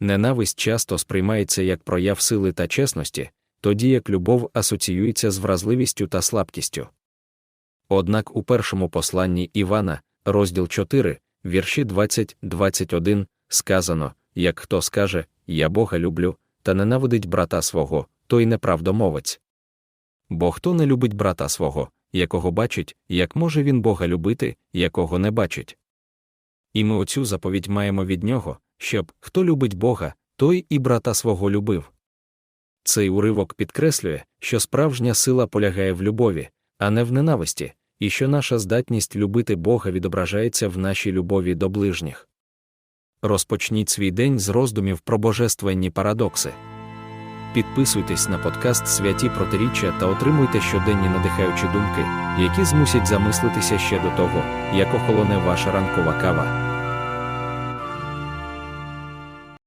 Ненависть часто сприймається як прояв сили та чесності, тоді як любов асоціюється з вразливістю та слабкістю. Однак у першому посланні Івана, розділ 4, вірші 20-21, сказано як хто скаже, Я Бога люблю, та ненавидить брата свого, той неправдомовець. Бо хто не любить брата свого, якого бачить, як може він Бога любити, якого не бачить. І ми оцю заповідь маємо від нього, щоб хто любить Бога, той і брата свого любив. Цей уривок підкреслює, що справжня сила полягає в любові, а не в ненависті, і що наша здатність любити Бога відображається в нашій любові до ближніх. Розпочніть свій день з роздумів про божественні парадокси. Підписуйтесь на подкаст Святі Протиріччя та отримуйте щоденні надихаючі думки, які змусять замислитися ще до того, як охолоне ваша ранкова кава.